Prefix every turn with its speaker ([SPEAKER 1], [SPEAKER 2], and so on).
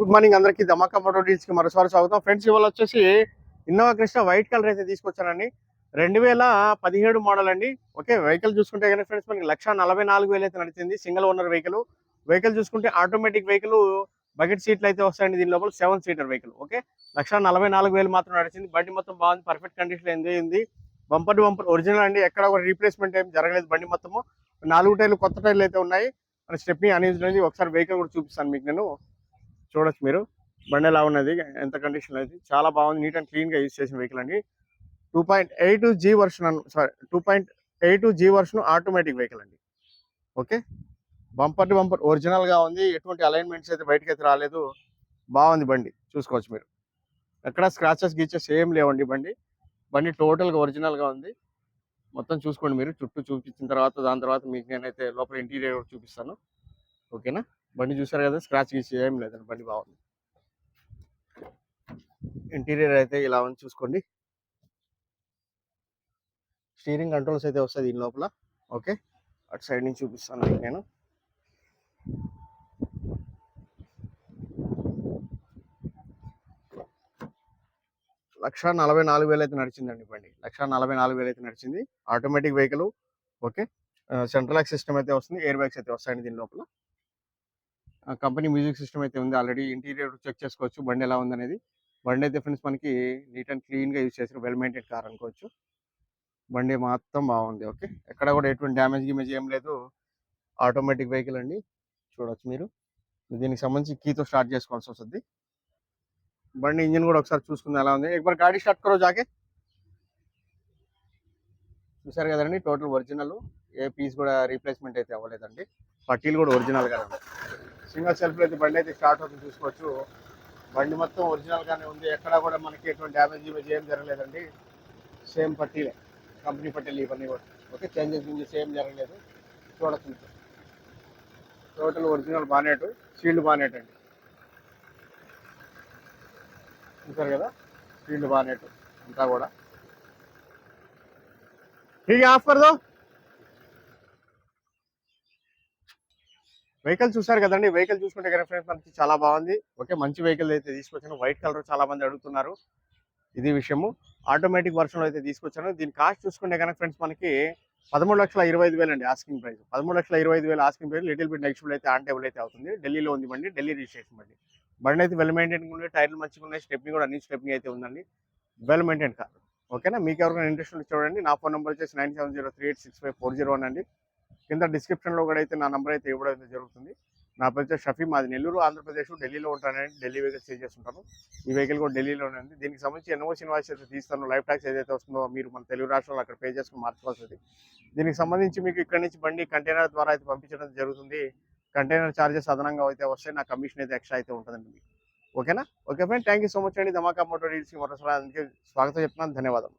[SPEAKER 1] Good morning అందరికి. ధమాకా Moto కి మరోసారి స్వాగతం. ఫ్రెండ్స్ ఇవాళ వచ్చేసి ఇన్నోవా కృష్ణ వైట్ కలర్ అయితే తీసుకొచ్చానండి. రెండు వేల పదిహేడు మోడల్ అండి. ఓకే వెహికల్ చూసుకుంటే కానీ ఫ్రెండ్స్ మనకి లక్ష నలభై నాలుగు వేలు అయితే నడిచింది. సింగిల్ ఓనర్ వెహికల్ వెహికల్ చూసుకుంటే ఆటోమేటిక్ వెహికల్ బకెట్ సీట్లు అయితే వస్తాయండి దీని లోపల. Seven seater vehicle okay? Lakh నలభై నాలుగు వేలు మాత్రం నడిచింది. బండి మొత్తం బాగుంది. పర్ఫెక్ట్ కండిషన్ ఎంజాయ్ ఉంది బంపర్ టు బంపర్ ఒరిజినల్ అండి. ఎక్కడ ఒక రీప్లేస్మెంట్ ఏం జరగలేదు బండి మొత్తము. నాలుగు టైర్లు కొత్త టైర్లు అయితే ఉన్నాయి. మన స్టెప్ని అనేది ఒకసారి వెహికల్ కూడా చూపిస్తాను మీకు నేను. చూడొచ్చు మీరు. బండి ఎలా ఉన్నది ఎంత కండిషన్ అయితే చాలా బాగుంది. నీట్ అండ్ క్లీన్గా యూజ్ చేసిన వెహికల్ అండి. Two point eight G version sorry two point eight G version automatic vehicle అండి. ఓకే? బంపర్ టు బంపర్ ఒరిజినల్గా ఉంది. ఎటువంటి అలైన్మెంట్స్ అయితే బయటకి అయితే రాలేదు. బాగుంది బండి. చూసుకోవచ్చు మీరు. ఎక్కడ స్క్రాచెస్ గీచెస్ ఏం లేవండి బండి. బండి టోటల్గా ఒరిజినల్గా ఉంది. మొత్తం చూసుకోండి మీరు. చుట్టూ చూపించిన తర్వాత దాని తర్వాత మీకు నేనైతే లోపల ఇంటీరియర్ చూపిస్తాను. ఓకేనా? బండి చూసారు కదా స్క్రాచ్ గీసి ఏం లేదండి బండి బాగుంది. ఇంటీరియర్ అయితే ఇలా ఉంది చూసుకోండి. స్టీరింగ్ కంట్రోల్స్ అయితే వస్తాయి దీని లోపల. ఓకే అటు సైడ్ నుంచి చూపిస్తాను మీకు నేను. లక్ష నలభై నాలుగు వేలు అయితే నడిచిందండి బండి. లక్ష నలభై నాలుగు వేలు అయితే నడిచింది. Automatic vehicle okay central lock system అయితే వస్తుంది. ఎయిర్ బ్యాగ్స్ అయితే వస్తాయండి దీని లోపల. కంపెనీ మ్యూజిక్ సిస్టమ్ అయితే ఉంది. ఆల్రెడీ ఇంటీరియర్ చెక్ చేసుకోవచ్చు. బండి ఎలా ఉందనేది. బండి అయితే ఫ్రెండ్స్ మనకి నీట్ అండ్ క్లీన్గా యూజ్ చేసిన వెల్ మెయింటైన్ కార్ అనుకోవచ్చు. బండి మొత్తం బాగుంది. ఓకే. ఎక్కడ కూడా ఎటువంటి డ్యామేజ్ గిమేజ్ ఏం లేదు. ఆటోమేటిక్ వెహికల్ అండి. చూడవచ్చు మీరు. దీనికి సంబంధించి కీతో స్టార్ట్ చేసుకోవాల్సి వస్తుంది. బండి ఇంజిన్ కూడా ఒకసారి చూసుకుందాం ఎలా ఉంది. ఒకసారి గాడీ స్టార్ట్ కరో జాకే. చూసారు కదండి. Total original. ఏ పీస్ కూడా రీప్లేస్మెంట్ అయితే అవ్వలేదండి పట్టీలు కూడా ఒరిజినల్ గానే ఉంది సింగల్ సెల్ఫ్ అయితే బండి అయితే స్టార్ట్ అవుతుంది చూసుకోవచ్చు బండి మొత్తం ఒరిజినల్ గానే ఉంది ఎక్కడ కూడా మనకి ఎటువంటి డ్యామేజ్ ఇమేజ్ ఏం జరగలేదండి సేమ్ పట్టీలే కంపెనీ పట్టీలు ఇవన్నీ కూడా ఓకే చేంజెస్ గింజెస్ ఏం జరగలేదు చూడొచ్చు total original bonnet sealed bonnet అండి చూసారు కదా సీల్డ్ బానెట్ అంతా కూడా ठीक है ఆఫ్ कर दो వెహికల్ చూసారు కదండి. వెహికల్ చూసుకుంటే కనుక ఫ్రెండ్స్ మనకి చాలా బాగుంది. ఓకే మంచి వెహికల్ అయితే తీసుకొచ్చాను. వైట్ కలర్ చాలా మంది అడుగుతున్నారు ఇది విషయము. ఆటోమేటిక్ వర్షన్లో అయితే తీసుకొచ్చాను. దీని కాస్ట్ చూసుకుంటే కనుక ఫ్రెండ్స్ మనకి పదమూడు లక్షల ఇరవై ఐదు వేలు అండి ఆస్కింగ్ ప్రైస్. పదమూడు లక్షల ఇరవై ఐదు వేలు asking price. Little bit next అయితే ఆన్ టేబుల్ అయితే అవుతుంది. ఢిల్లీలో ఉంది బండి. ఢిల్లీ రిజిస్ట్రేషన్ బండి. బండి అయితే వెల్ మెయింటైన్ ఉంది టైర్లు మంచిగా ఉన్నాయి స్టెప్ని కూడా అన్ని స్టెప్పింగ్ అయితే ఉందండి. Well maintain car. ఓకేనా? మీకు ఎవరికైనా ఇంట్రెస్ట్ ఉంటే చూడండి. నా ఫోన్ నెంబర్ వచ్చేసి nine seven zero three eight six five four zero one అండి. కింద డిస్క్రిప్షన్లో కూడా అయితే నా నెంబర్ అయితే ఇవ్వడం అయితే జరుగుతుంది. నా పేరు షఫీ మాది నెల్లూరు ఆంధ్రప్రదేశ్ ఢిల్లీలో ఉంటానండి ఢిల్లీ వెహికల్ స్టే చేస్తుంటాను. ఈ వెహికల్ కూడా ఢిల్లీలోనే ఉంది. దీనికి సంబంధించి ఎన్ఓసి ఇన్వాయిస్ అయితే తీస్తాను. లైఫ్ ట్యాక్స్ ఏదైతే వస్తుందో మీరు మన తెలుగు రాష్ట్రాల్లో అక్కడ పే చేసుకుని మార్చుకోవాల్సింది. దీనికి సంబంధించి మీకు ఇక్కడ నుంచి బండి కంటైనర్ ద్వారా అయితే పంపించడం జరుగుతుంది. కంటైనర్ ఛార్జెస్ అదనంగా అయితే వస్తే నా కమిషన్ అయితే ఎక్స్ట్రా అయితే ఉంటుందండి మీకు. ఓకేనా? Okay friend thank you so much అండి. ధమాకా మోటో డీల్స్కి మరోసారి అందుకే స్వాగతం చెప్తున్నాను. ధన్యవాదాలు